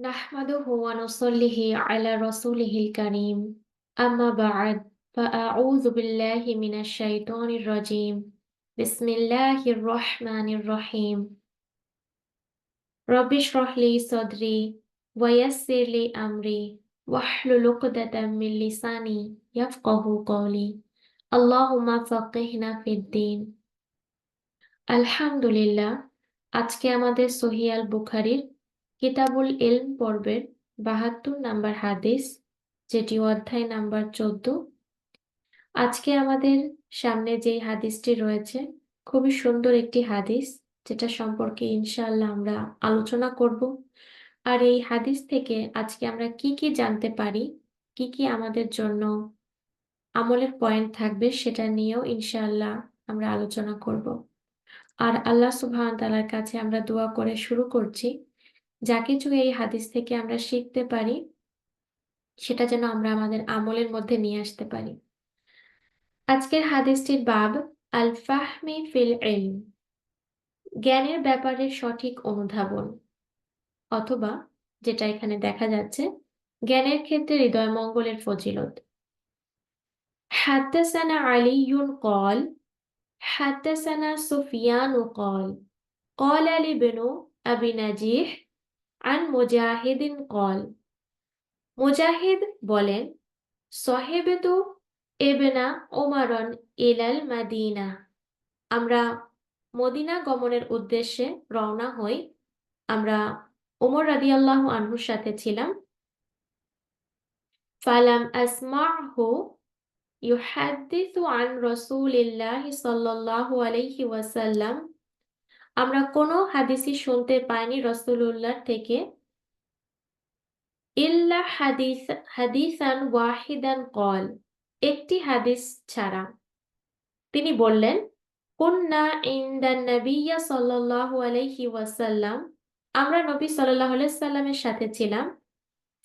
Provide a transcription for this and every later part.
نحمده ونصلي على رسوله الكريم أما بعد فأعوذ بالله من الشيطان الرجيم بسم الله الرحمن الرحيم رب اشرح لي صدري ويسر لي أمري واحلل عقدة من لساني يفقه قولي اللهم فقهنا في الدين আলহামদুলিল্লাহ আজকে আমাদের সহিয়াল বুখারির কিতাবুল ইলম পর্বের বাহাত্তর নাম্বার হাদিস, যেটি অধ্যায় নাম্বার চোদ্দ। আজকে আমাদের সামনে যে হাদিসটি রয়েছে, খুবই সুন্দর একটি হাদিস, যেটা সম্পর্কে ইনশাআল্লাহ আমরা আলোচনা করব। আর এই হাদিস থেকে আজকে আমরা কি কি জানতে পারি, কি কি আমাদের জন্য আমলের পয়েন্ট থাকবে, সেটা নিয়েও ইনশাআল্লাহ আমরা আলোচনা করব। আর আল্লাহ সুবহান তাআলার কাছে আমরা দোয়া করে শুরু করছি। যা কিছু এই হাদিস থেকে আমরা শিখতে পারি, সেটা যেন আমরা আমাদের আমলের মধ্যে নিয়ে আসতে পারি। আজকের হাদিসটির বাব আল ফাহমি ফিল এলম জ্ঞানের ব্যাপারে সঠিক অনুধাবন, অথবা যেটা এখানে দেখা যাচ্ছে, জ্ঞানের ক্ষেত্রে হৃদয় মঙ্গলের ফজিলত। হাত্তাসানা আলিউন কল হাত্তাসানা সুফিয়ান কল কল আলী বেনু আবি নাজিহ আন মুজাহিদিন কল। মুজাহিদ বলেন, সহেবেতু এবেনা ওমারন ইলাল মাদিনা। আমরা মদিনা গমনের উদ্দেশ্যে রওনা হই। আমরা ওমর রাদিয়াল্লাহু আনহুর সাথে ছিলাম। ফালাম আসমাহু ইউহাদ্দিসু আন রাসূলিল্লাহি সাল্লাল্লাহু আলাইহি ওয়াসাল্লাম আমরা কোনো হাদিসই শুনতে পাইনি রসুল্লাহ থেকে। ইল্লা হাদিস, হাদিসান ওয়াহিদান কল একটি হাদিস ছাড়া। তিনি বললেন, কুন্না ইনদান নবিয়া সাল্লাল্লাহু আলাইহি ওয়াসাল্লাম, আমরা নবী আলাইহি সাল্লামের সাথে ছিলাম।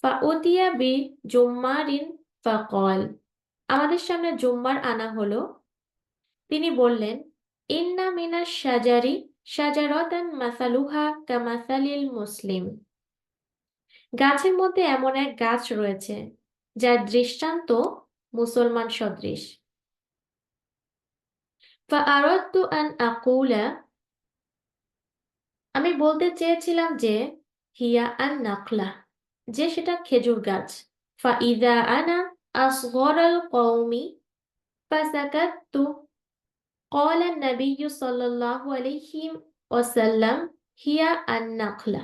ফাউতিয়া বি জুম্মারিন ফাকল, আমাদের সামনে জুম্মার আনা হলো। তিনি বললেন, ইন্না মিনা শাজারি শাজারতান মাসালুহা কামাসালিল মুসলিম। গাছের মধ্যে এমন এক গাছ রয়েছে, যার দৃষ্টান্ত মুসলমান সদৃশ। আমি বলতে চেয়েছিলাম যে, হিয়া আন নাকলা, যে সেটা খেজুর গাছ। ফা ইদা আনা আসগরাল কওমি ফাসাকাতু قال النبي صلى الله عليه وسلم হিয়া আন্নাখলা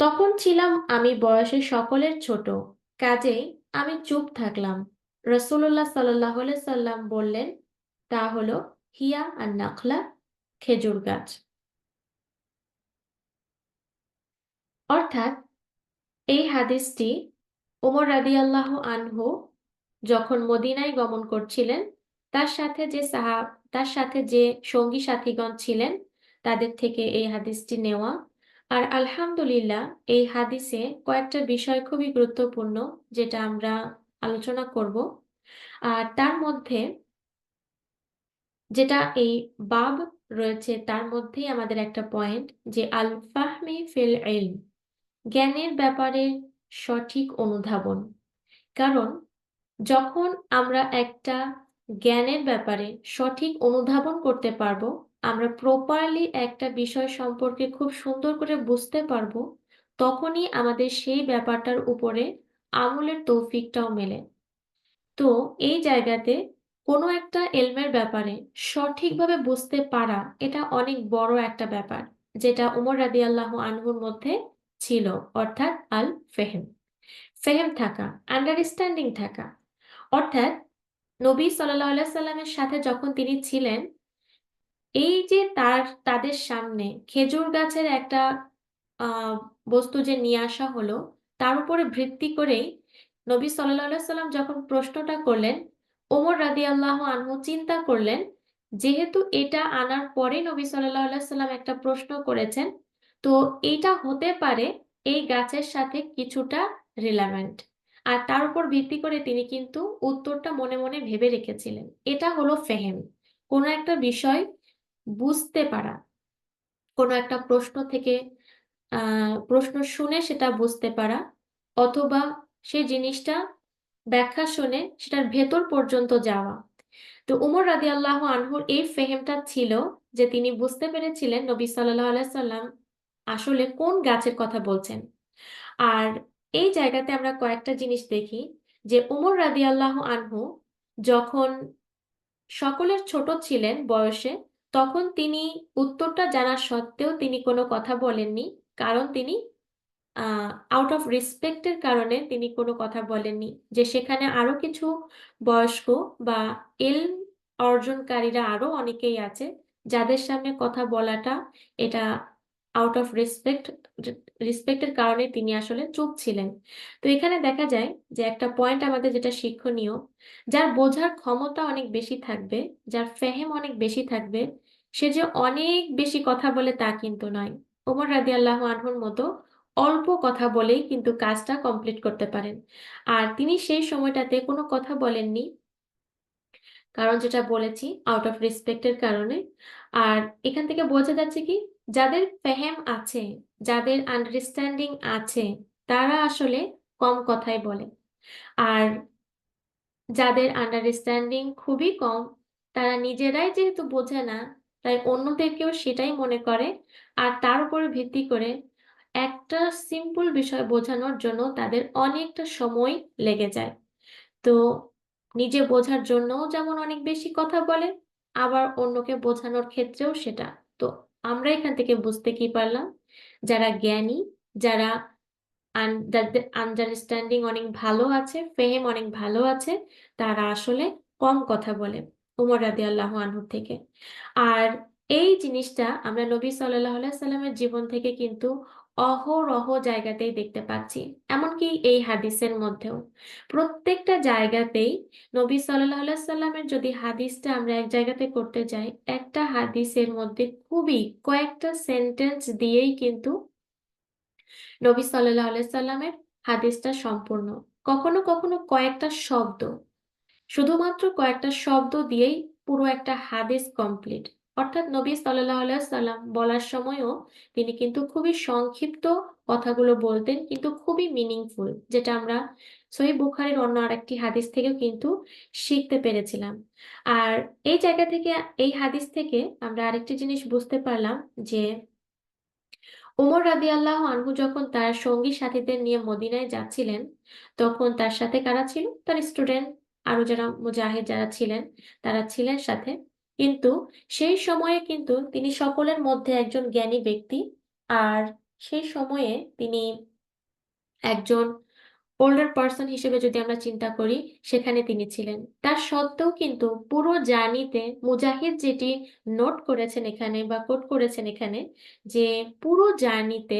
তখন ছিলাম আমি বয়সে সকলের ছোট কাজেই আমি চুপ থাকলাম রসুল্লাহ সাল্লাহ সাল্লাম বললেন তা হলো হিয়া আন্নাখলা খেজুর গাছ অর্থাৎ এই হাদিসটি ওমর রাদিয়াল্লাহ আনহু যখন মদিনায় গমন করছিলেন তার সাথে যে সাহাব তার সাথে যে সঙ্গী সাথীগণ ছিলেন, তাদের থেকে এই হাদিসটি নেওয়া। আর আলহামদুলিল্লাহ, এই হাদিসে কয়েকটা বিষয় খুবই গুরুত্বপূর্ণ যেটা আমরা আলোচনা করব। আর তার মধ্যে যেটা এই বাব রয়েছে, তার মধ্যেই আমাদের একটা পয়েন্ট যে আল ফাহমি ফিল ইলম, জ্ঞানের ব্যাপারে সঠিক অনুধাবন। কারণ যখন আমরা একটা জ্ঞানের ব্যাপারে সঠিক অনুধাবন করতে পারব, আমরা প্রপারলি একটা বিষয় সম্পর্কে খুব সুন্দর করে বুঝতে পারব, তখনই আমাদের সেই ব্যাপারটার উপরে আমলের তৌফিকটাও মেলে। তো এই জায়গাতে কোনো একটা এলমের ব্যাপারে সঠিকভাবে বুঝতে পারা, এটা অনেক বড় একটা ব্যাপার, যেটা উমর রাদি আল্লাহ আনহুর মধ্যে ছিল, অর্থাৎ আল ফেহেম ফেহেম থাকা আন্ডারস্ট্যান্ডিং থাকা, অর্থাৎ নবী সাল্লাহ সাল্লামের সাথে যখন তিনি ছিলেন, এই যে তার, তাদের সামনে খেজুর গাছের একটা বস্তু যে নিয়ে আসা হলো, তার উপরে ভিত্তি করেই নবী সাল্লাহ সাল্লাম যখন প্রশ্নটা করলেন, ওমর রাদি আল্লাহ আনহু চিন্তা করলেন, যেহেতু এটা আনার পরে নবী সাল্লাহ সাল্লাম একটা প্রশ্ন করেছেন, তো এটা হতে পারে এই গাছের সাথে কিছুটা রিলেভেন্ট। আর তার উপর ভিত্তি করে তিনি কিন্তু উত্তরটা মনে মনে ভেবে রেখেছিলেন। এটা হলো ফেহেম। কোনো একটা বিষয় বুঝতে পারা, কোনো একটা প্রশ্ন থেকে প্রশ্ন শুনে সেটা বুঝতে পারা, অথবা সেই জিনিসটা ব্যাখ্যা শুনে সেটার ভেতর পর্যন্ত যাওয়া। তো উমর রাদি আল্লাহ আনহুর এই ফেহেমটা ছিল যে তিনি বুঝতে পেরেছিলেন নবী সাল্লাহ সাল্লাম আসলে কোন গাছের কথা বলছেন। আর এই জায়গাতে আমরা কয়েকটা জিনিস দেখি, যে উমর রাদি আল্লাহ আনহু যখন সকলের ছোট ছিলেন বয়সে, তখন তিনি উত্তরটা জানা সত্ত্বেও তিনি কোনো কথা বলেননি, কারণ তিনি আউট অফ রেসপেক্টের কারণে তিনি কোনো কথা বলেননি। যে সেখানে আরও কিছু বয়স্ক বা এল অর্জনকারীরা আরও অনেকেই আছে, যাদের সামনে কথা বলাটা এটা আউট অফ রেসপেক্ট রেসপেক্টের কারণে তিনি আসলে চুপ ছিলেন। তো এখানে দেখা যায় যে একটা পয়েন্ট আমাদের যেটা শিক্ষণীয়, যার বোঝার ক্ষমতা অনেক বেশি থাকবে, যার ফেহেম অনেক বেশি থাকবে, সে যে অনেক বেশি কথা বলে তা কিন্তু নয়। ওমর রাদি আল্লাহ আনহুর মতো অল্প কথা বলেই কিন্তু কাজটা কমপ্লিট করতে পারেন। আর তিনি সেই সময়টাতে কোনো কথা বলেননি। কারণ যেটা বলেছি আউট অফ রেসপেক্টের কারণে। আর এখান থেকে বোঝা যাচ্ছে কি যাদের ফেহেম আছে, যাদের আন্ডারস্ট্যান্ডিং আছে, তারা আসলে কম কথাই বলে। আর যাদের আন্ডারস্ট্যান্ডিং খুবই কম, তারা নিজেরাই যেহেতু বোঝে না, তাই অন্যদেরকেও সেটাই মনে করে। আর তার উপর ভিত্তি করে একটা সিম্পল বিষয় বোঝানোর জন্য তাদের অনেকটা সময় লেগে যায়। তো নিজে বোঝার জন্যও যেমন অনেক বেশি কথা বলে, আবার অন্যকে বোঝানোর ক্ষেত্রেও সেটা। তো আমরা এখান থেকে বুঝতে কি পারলাম? যারা জ্ঞানী, যারা যাদের আন্ডারস্ট্যান্ডিং অনেক ভালো আছে ফেহেম অনেক ভালো আছে, তারা আসলে কম কথা বলে উমর রাদি আল্লাহ আনহুর থেকে। আর এই জিনিসটা আমরা নবী সাল্লাহ সাল্লামের জীবন থেকে কিন্তু অহরহ জায়গাতেই দেখতে পাচ্ছি। এমনকি এই হাদিসের মধ্যেও। প্রত্যেকটা জায়গাতেই নবী সাল্লাহ সাল্লামের যদি হাদিসটা আমরা এক জায়গাতে করতে যাই, একটা হাদিসের মধ্যে খুবই কয়েকটা সেন্টেন্স দিয়েই কিন্তু নবী সাল্লাহ সাল্লামের হাদিসটা সম্পূর্ণ। কখনো কখনো কয়েকটা শব্দ, শুধুমাত্র কয়েকটা শব্দ দিয়েই পুরো একটা হাদিস কমপ্লিট অর্থাৎ নবী সাল্লাহ সাল্লাম বলার সময়ও তিনি কিন্তু খুবই সংক্ষিপ্ত কথাগুলো বলতেন, কিন্তু খুবই মিনিংফুল যেটা আমরা সহি বুখারির অন্য আরেকটি হাদিস থেকেও কিন্তু শিখতে পেরেছিলাম। আর এই জায়গা থেকে, এই হাদিস থেকে আমরা আরেকটি জিনিস বুঝতে পারলাম যে উমর আল্লাহ আনহু যখন তার সঙ্গী সাথীদের নিয়ে মদিনায় যাচ্ছিলেন, তখন তার সাথে কারা ছিল? তার স্টুডেন্ট আরও যারা মুজাহিদ যারা ছিলেন, তারা ছিলেন সাথে কিন্তু সেই সময়ে কিন্তু তিনি সকলের মধ্যে একজন জ্ঞানী ব্যক্তি আর সেই সময়ে তিনি একজন ওল্ডার পার্সন হিসেবে যদি আমরা চিন্তা করি, সেখানে তিনি ছিলেন। তার সত্ত্বেও কিন্তু পুরো জার্নিতে মুজাহিদ যেটি নোট করেছেন এখানে বা কোট করেছেন এখানে যে পুরো জার্নিতে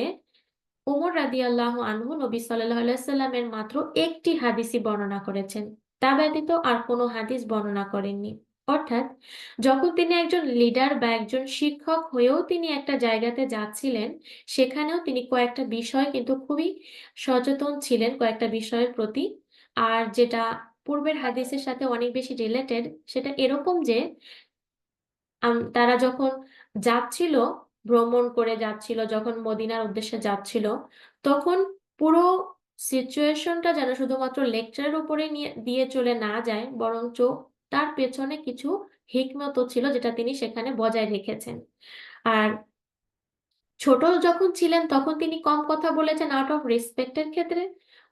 উমর রাদি আল্লাহ আনহু নবী সাল্লামের মাত্র একটি হাদিসই বর্ণনা করেছেন। তা ব্যতীত আর কোনো হাদিস বর্ণনা করেননি। অর্থাৎ যখন তিনি একজন লিডার বা একজন শিক্ষক হয়েও তিনি একটা জায়গাতে যাচ্ছিলেন, সেখানেও তিনি কয়েকটা বিষয় কিন্তু খুবই সচেতন ছিলেন, কয়েকটা বিষয়ের প্রতি। আর যেটা পূর্বের হাদিসের সাথে অনেক বেশি রিলেটেড সেটা এরকম যে তারা যখন যাচ্ছিল, ভ্রমণ করে যাচ্ছিল, যখন মদিনার উদ্দেশ্যে যাচ্ছিল, তখন পুরো সিচুয়েশনটা যেন শুধুমাত্র লেকচারের উপরে নিয়ে, দিয়ে চলে না যায়, বরঞ্চ তার পেছনে কিছু হিকমত ছিল যেটা তিনি সেখানে বজায় রেখেছেন। আর ছোট যখন ছিলেন তখন তিনি কম কথা বলেছেন আউট অফ রেসপেক্টের ক্ষেত্রে।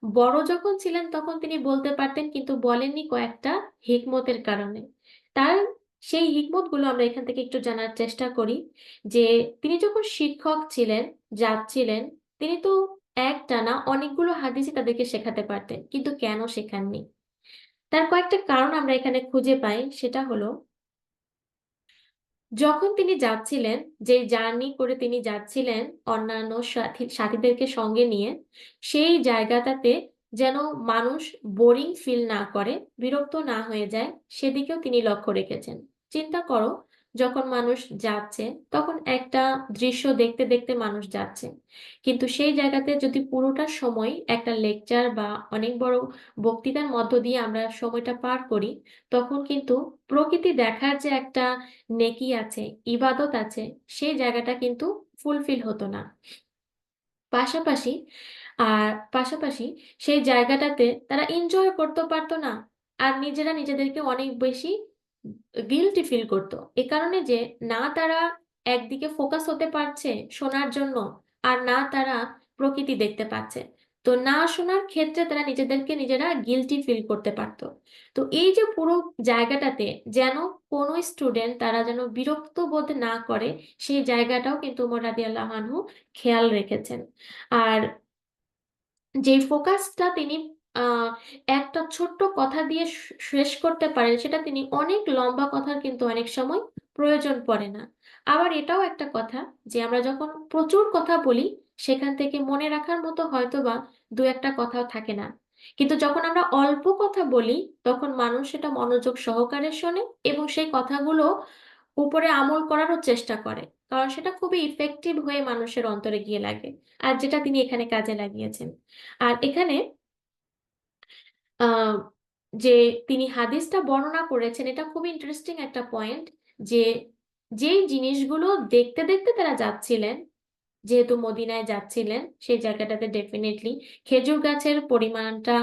বড় যখন ছিলেন তখন তিনি বলতে পারতেন কিন্তু বলেননি কয়েকটা হিকমতের কারণে। তার সেই হিকমতগুলো আমরা এখান থেকে একটু জানার চেষ্টা করি যে তিনি যখন শিক্ষক ছিলেন যাচ্ছিলেন তিনি তো এক টানা অনেকগুলো হাদিসই তাদেরকে শেখাতে পারতেন কিন্তু কেন শেখাননি? তার কয়েকটা কারণ আমরা এখানে খুঁজে পাই, সেটা হলো, যখন তিনি যাচ্ছিলেন, যে জার্নি করে তিনি যাচ্ছিলেন অন্যান্য সাথী, সাথীদেরকে সঙ্গে নিয়ে, সেই জায়গাটাতে যেন মানুষ বোরিং ফিল না করে, বিরক্ত না হয়ে যায়, সেদিকেও তিনি লক্ষ্য রেখেছেন। চিন্তা করো যখন মানুষ যাচ্ছে, তখন একটা দৃশ্য দেখতে দেখতে মানুষ যাচ্ছে। কিন্তু সেই জায়গাতে যদি পুরোটা সময় একটা লেকচার বা অনেক বড় বক্তৃতার মধ্য দিয়ে আমরা সময়টা পার করি, তখন কিন্তু প্রকৃতি দেখার যে একটা নেকি আছে, ইবাদত আছে, সেই জায়গাটা কিন্তু ফুলফিল হতো না। পাশাপাশি, আর পাশাপাশি সেই জায়গাটাতে তারা এনজয় করতে পারতো না। আর নিজেরা নিজেদেরকে অনেক বেশি গিল্টি ফিল করতো। এ কারণে যে না তারা একদিকে ফোকাস হতে পারছে শোনার জন্য আর না তারা প্রকৃতি দেখতে পাচ্ছে। তো না শোনার ক্ষেত্রে তারা নিজেদেরকে নিজেরা গিলটি ফিল করতে পারতো। তো এই যে পুরো জায়গাটাতে যেন কোনো স্টুডেন্ট তারা যেন বিরক্ত বোধ না করে, সেই জায়গাটাও কিন্তু উমর রাদিয়াল্লাহু আনহু খেয়াল রেখেছেন। আর যে ফোকাসটা তিনি একটা ছোট্ট কথা দিয়ে শেষ করতে পারেন, সেটা তিনি অনেক লম্বা কথার কিন্তু অনেক সময় প্রয়োজন পড়ে না। আবার এটাও একটা কথা যে, আমরা যখন প্রচুর কথা বলি, সেখান থেকে মনে রাখার মতো হয়তো বা দু একটা কথাও থাকে না। কিন্তু যখন আমরা অল্প কথা বলি, তখন মানুষ সেটা মনোযোগ সহকারে শোনে এবং সেই কথাগুলো উপরে আমল করারও চেষ্টা করে, কারণ সেটা খুবই ইফেক্টিভ হয়ে মানুষের অন্তরে গিয়ে লাগে, আর যেটা তিনি এখানে কাজে লাগিয়েছেন। আর এখানে যে তিনি হাদিসটা বর্ণনা করেছেন, এটা খুব ইন্টারেস্টিং একটা পয়েন্ট যে যেই জিনিসগুলো দেখতে দেখতে তারা যাচ্ছিলেন, যেহেতু মদিনায় যাচ্ছিলেন, সেই জায়গাটাতে ডেফিনেটলি খেজুর গাছের পরিমাণটা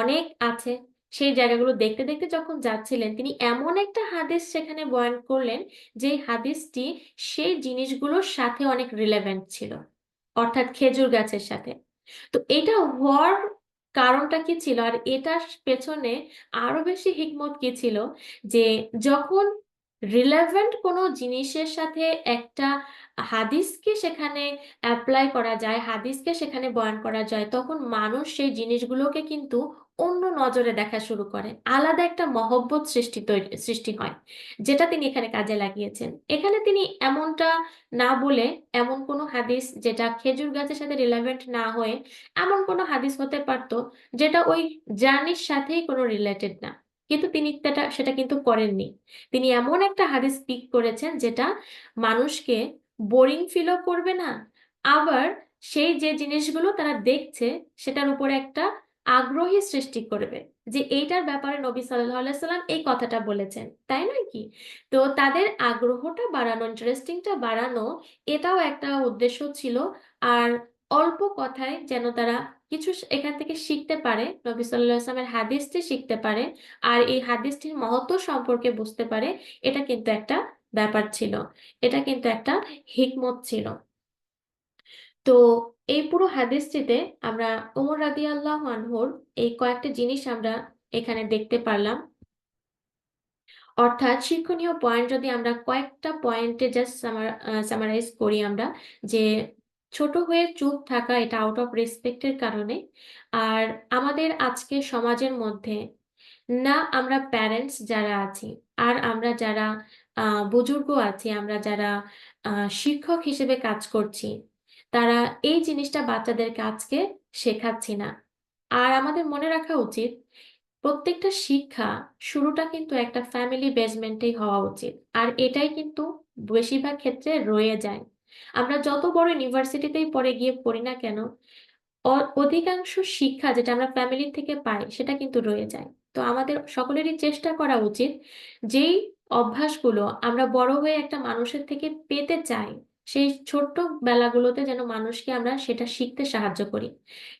অনেক আছে। সেই জায়গাগুলো দেখতে দেখতে যখন যাচ্ছিলেন, তিনি এমন একটা হাদিস সেখানে বয়ান করলেন যে হাদিসটি সেই জিনিসগুলোর সাথে অনেক রিলেভেন্ট ছিল, অর্থাৎ খেজুর গাছের সাথে। তো এটা হওয়ার কারণটা কি ছিল? আর এটার পেছনে আরও বেশি হিকমত কি ছিল? যে যখন রিলেভেন্ট কোনো জিনিসের সাথে একটা হাদিসকে সেখানে অ্যাপ্লাই করা যায়, হাদিসকে সেখানে বয়ান করা যায়, তখন মানুষ সেই জিনিসগুলোকে কিন্তু অন্য নজরে দেখা শুরু করে আলাদা একটা মহব্বত সৃষ্টি সৃষ্টি হয়, যেটা তিনি এখানে কাজে লাগিয়েছেন। এখানে তিনি এমনটা না বলে এমন কোনো হাদিস যেটা খেজুর গাছের সাথে রিলেভেন্ট না হয়ে এমন কোনো হাদিস হতে পারতো যেটা ওই জার্নির সাথেই কোনো রিলেটেড না। কিন্তু তিনি সেটা কিন্তু করেননি। তিনি এমন একটা হাদিস পিক করেছেন যেটা মানুষকে বোরিং ফিলও করবে না, আবার সেই যে জিনিসগুলো তারা দেখছে সেটার উপরে একটা আগ্রহী সৃষ্টি করবে যে এইটার ব্যাপারে নবী সাল্লাহ সাল্লাম এই কথাটা বলেছেন, তাই নয় কি? তো তাদের আগ্রহটা বাড়ানো ইন্টারেস্টিংটা বাড়ানো, এটাও একটা উদ্দেশ্য ছিল। আর অল্প কথায় যেন তারা কিছু এখান থেকে শিখতে পারে, নবী সাল্লাহ আসলামের হাদিসটি শিখতে পারে আর এই হাদিসটির মহত্ব সম্পর্কে বুঝতে পারে, এটা কিন্তু একটা ব্যাপার ছিল। এটা কিন্তু একটা হিকমত ছিল। তো এই পুরো হাদিসটিতে আমরা ওমর আল্লাহ আনহুর এই কয়েকটা জিনিস আমরা এখানে দেখতে পারলাম। অর্থাৎ শিক্ষণীয় পয়েন্ট যদি আমরা কয়েকটা পয়েন্টে জাস্ট সামারাইজ করি আমরা যে ছোট হয়ে চুপ থাকা এটা আউট অফ রেসপেক্টের কারণে। আর আমাদের আজকে সমাজের মধ্যে না আমরা প্যারেন্টস যারা আছি, আর আমরা যারা বুজুর্গ আছি, আমরা যারা শিক্ষক হিসেবে কাজ করছি তারা এই জিনিসটা বাচ্চাদেরকে আজকে শেখাচ্ছি না। আর আমাদের মনে রাখা উচিত, প্রত্যেকটা শিক্ষা শুরুটা কিন্তু একটা ফ্যামিলি বেসমেন্টেই হওয়া উচিত। আর এটাই কিন্তু বেশিরভাগ ক্ষেত্রে রয়ে যায়। আমরা যত বড় ইউনিভার্সিটিতেই পড়ে গিয়ে পড়ি না কেন অধিকাংশ শিক্ষা যেটা আমরা ফ্যামিলি থেকে পাই, সেটা কিন্তু রয়ে যায়। তো আমাদের সকলেরই চেষ্টা করা উচিত, যেই অভ্যাসগুলো আমরা বড় হয়ে একটা মানুষের থেকে পেতে চাই সেই ছোট্ট বেলাগুলোতে যেন মানুষকে আমরা সেটা শিখতে সাহায্য করি।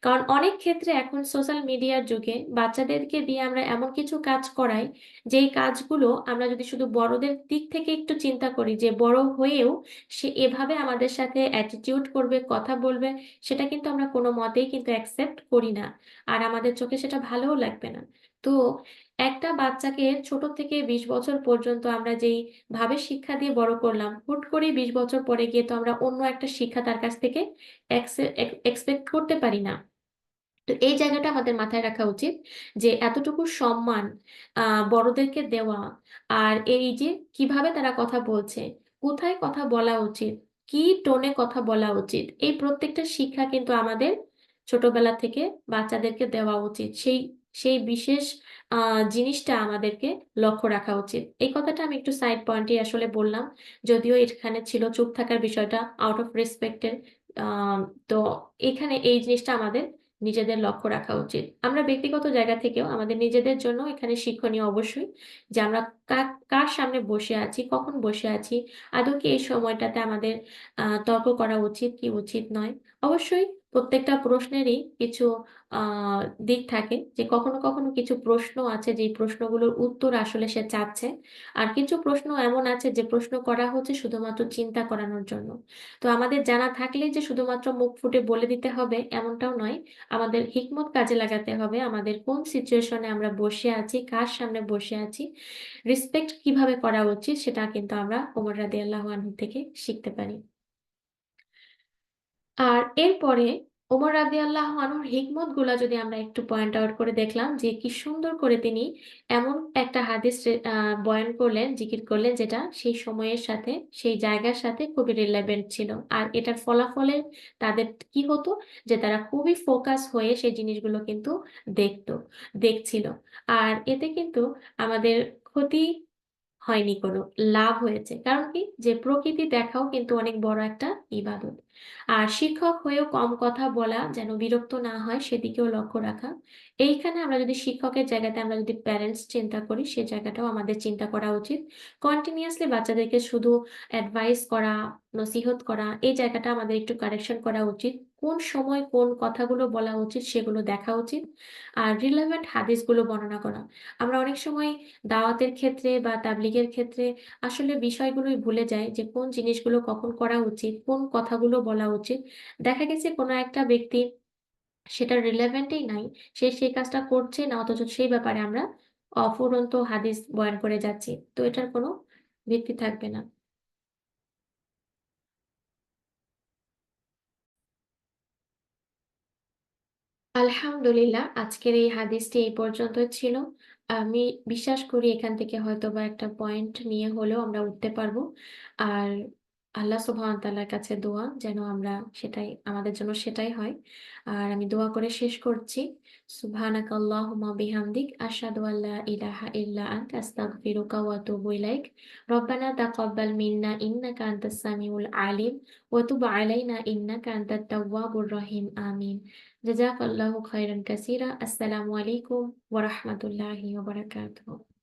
কারণ অনেক ক্ষেত্রে এখন সোশ্যাল মিডিয়ার যুগে বাচ্চাদেরকে দিয়ে আমরা এমন কিছু কাজ করাই, যেই কাজগুলো আমরা যদি শুধু বড়দের দিক থেকে একটু চিন্তা করি যে বড় হয়েও সে এভাবে আমাদের সাথে অ্যাটিটিউড করবে, কথা বলবে, সেটা কিন্তু আমরা কোনো মতেই কিন্তু অ্যাকসেপ্ট করি না। আর আমাদের চোখে সেটা ভালোও লাগবে না। তো একটা বাচ্চাকে ছোট থেকে বিশ বছর পর্যন্ত আমরা যেই ভাবে শিক্ষা দিয়ে বড় করলাম, হুট করে বিশ বছর পরে গিয়ে তো আমরা অন্য একটা শিক্ষা তার কাছ থেকে এক্সপেক্ট করতে পারি না। তো এই জায়গাটা আমাদের মাথায় রাখা উচিত যে এতটুকু সম্মান বড়দেরকে দেওয়া আর এই যে কীভাবে তারা কথা বলছে, কোথায় কথা বলা উচিত, কি টোনে কথা বলা উচিত, এই প্রত্যেকটা শিক্ষা কিন্তু আমাদের ছোটবেলা থেকে বাচ্চাদেরকে দেওয়া উচিত। সেই সেই বিশেষ জিনিসটা আমাদেরকে লক্ষ্য রাখা উচিত। এই কথাটা আমি একটু সাইড পয়েন্টে আসলে বললাম, যদিও এখানে ছিল চুপ থাকার বিষয়টা আউট অফ রেসপেক্টের তো এখানে এই জিনিসটা আমাদের নিজেদের লক্ষ্য রাখা উচিত। আমরা ব্যক্তিগত জায়গা থেকেও আমাদের নিজেদের জন্য এখানে শিক্ষণীয় অবশ্যই যে আমরা কার সামনে বসে আছি, কখন বসে আছি, আদৌ কি এই সময়টাতে আমাদের তর্ক করা উচিত কি উচিত নয়? অবশ্যই প্রত্যেকটা প্রশ্নেরই কিছু দিক থাকে যে কখনো, কখনো কিছু প্রশ্ন আছে যেই প্রশ্নগুলোর উত্তর আসলে সে চাচ্ছে। আর কিছু প্রশ্ন এমন আছে যে প্রশ্ন করা হচ্ছে শুধুমাত্র চিন্তা করানোর জন্য। তো আমাদের জানা থাকলেই যে শুধুমাত্র মুখ ফুটে বলে দিতে হবে এমনটাও নয়। আমাদের হিকমত কাজে লাগাতে হবে। আমাদের কোন সিচুয়েশনে আমরা বসে আছি, কার সামনে বসে আছি, রেসপেক্ট কীভাবে করা উচিত সেটা কিন্তু আমরা ওমর রাদিয়াল্লাহু আনহু থেকে শিখতে পারি। আর এরপরে ওমর রাদিয়াল্লাহু আনহুর হিকমতগুলা যদি আমরা একটু পয়েন্ট আউট করে দেখলাম যে কি সুন্দর করে তিনি এমন একটা হাদিস আ বয়ান করলেন, জিকির করলেন যেটা সেই সময়ের সাথে, সেই জায়গার সাথে খুবই রিলেভেন্ট ছিল। আর এটার ফলাফলে তাদের কি হতো? যে তারা খুবই ফোকাস হয়ে সেই জিনিসগুলো কিন্তু দেখত, দেখছিল। আর এতে কিন্তু আমাদের ক্ষতি হয়নি কোনো, লাভ হয়েছে। কারণ কি? যে প্রকৃতি দেখাও কিন্তু অনেক বড় একটা ইবাদত। আর শিক্ষক হয়েও কম কথা বলা যেন বিরক্ত না হয় সেদিকেও লক্ষ্য রাখা। এইখানে আমরা যদি শিক্ষকের জায়গাতে আমরা যদি প্যারেন্টস চিন্তা করি সে জায়গাটাও আমাদের চিন্তা করা উচিত। কন্টিনিউয়াসলি বাচ্চাদেরকে শুধু অ্যাডভাইস করা, নসিহত করা এই জায়গাটা আমাদের একটু কারেকশন করা উচিত। কোন সময় কোন কথাগুলো বলা উচিত সেগুলো দেখা উচিত। আর রিলেভেন্ট হাদিসগুলো বর্ণনা করা। আমরা অনেক সময় দাওয়াতের ক্ষেত্রে বা তাবলীগের ক্ষেত্রে আসলে বিষয়গুলোই ভুলে যাই যে কোন জিনিসগুলো কখন করা উচিত, কোন কথাগুলো বলা উচিত। দেখা গেছে কোনো একটা ব্যক্তি সেটা রিলেভেন্টই নাই। সে সেই কাজটা করছে না অথচ সেই ব্যাপারে আমরা অফুরন্ত হাদিস বয়ান করে যাচ্ছি। তো এটার কোনো ভিত্তি থাকবে না। আলহামদুলিল্লাহ, আজকের এই হাদিসটি এই পর্যন্ত ছিল। আমি বিশ্বাস করি এখান থেকে হয়তো বা একটা পয়েন্ট নিয়ে হলেও আমরা উঠতে পারব। আর আল্লাহ সুবহানাহু ওয়া কাছে দোয়া, যেন আমরা সেটাই, আমাদের জন্য সেটাই হয়। আর আমি দোয়া করে শেষ করছি। সুবহানাকাল্লাহুম্মা বিহামদিক, আশহাদু আল্লা ইলাহা ইল্লা আনতা, আস্তাগফিরুকা ওয়া আতুবু ইলাইক। রব্বানা তাকাব্বাল মিন্না ইন্নাকা আনতাস সামিউল আলিম, ওয়া তুব আলাইনা ইন্নাকা আনতাত তাওয়াবুর রহিম। আমিন। জাযাকাল্লাহু খাইরান কাসীরা। আসসালামু আলাইকুম ওয়া রাহমাতুল্লাহি ওয়া বারাকাতুহু।